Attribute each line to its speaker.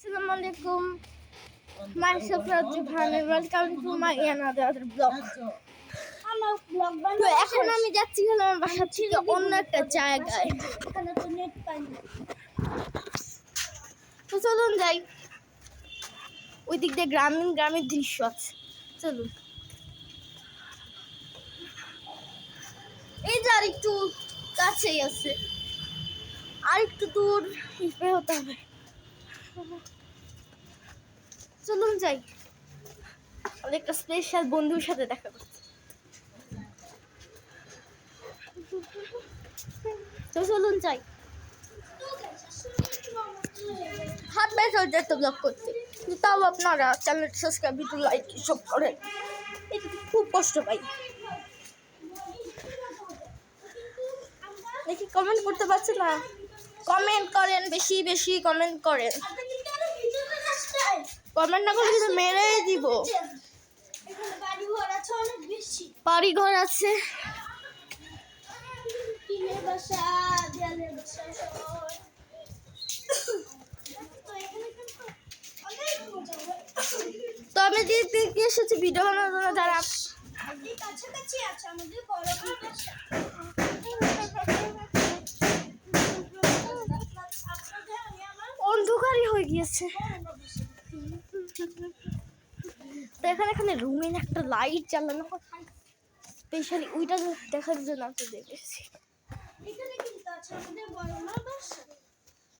Speaker 1: Assalamu alaikum. Myself and welcome to my another. তো এখন আমি যাচ্ছি হলো আমার বাসা থেকে অন্য একটা জায়গায়।
Speaker 2: তো
Speaker 1: চলুন যাই। ওই দিক দিয়ে গ্রামীণ গ্রামের দৃশ্য আছে। চলুন। এই যে আর একটু কাছেই আছে। আর একটু দূর হতে হবে। চলুন যাই। আমাদের একটা স্পেশাল বন্ধুর সাথে দেখা করতে। তো চলুন যাই। হাত ব্যথা হয়ে যেত ব্লগ করতে। তাও আপনারা চ্যানেল সাবস্ক্রাইব একটু লাইক সব করেন। খুব কষ্ট পাই দেখি কমেন্ট করতে পারছে না। কমেন্ট করেন বেশি বেশি কমেন্ট করেন কমেন্ট না করলে কিন্তু মেরেই দিব
Speaker 2: বাড়ি ঘর আছে তো হয়
Speaker 1: আমি দিকে এসেছি ভিডিও বানানোর জন্য যারা
Speaker 2: কাছাকাছি আছে আমাদের
Speaker 1: গিয়েছে। তো এখানে এখানে রুমের একটা লাইট জ্বালানো স্পেশালি ওইটা দেখার জন্য আমি দেখেছি